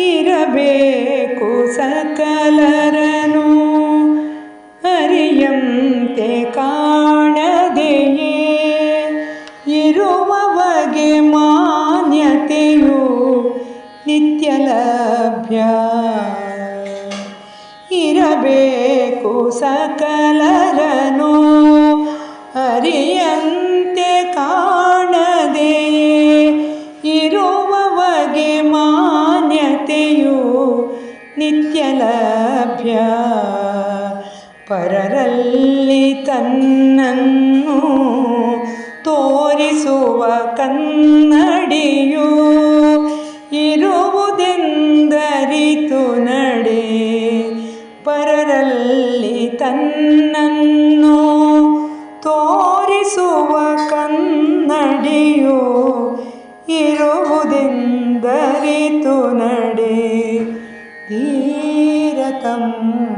ಇರಬೇಕು ಸಕಲರನು ಅರಿಯಂತೆ ಕಾಣದೆಯೇ ಇರುವವಗೆ ಮಾನ್ಯತೆಯು ನಿತ್ಯ ಲಭ್ಯ ಇರಬೇಕು ಸಕಲರನು ಅರಿಯಂತೆ ಕಾಣದೆಯೇ ನಿತ್ಯ ಲಭ್ಯ ಪರರಲ್ಲಿ ತನ್ನನ್ನು ತೋರಿಸುವ ಕನ್ನಡಿಯು ಇರುವುದೆಂದರಿತು ನಡೆ. ಪರರಲ್ಲಿ ತನ್ನನ್ನು ತೋರಿಸುವ ಕನ್ನಡಿಯು ಇರುವುದೆಂದರಿತು ನಡೆ ಧೀರತಮ್ಮ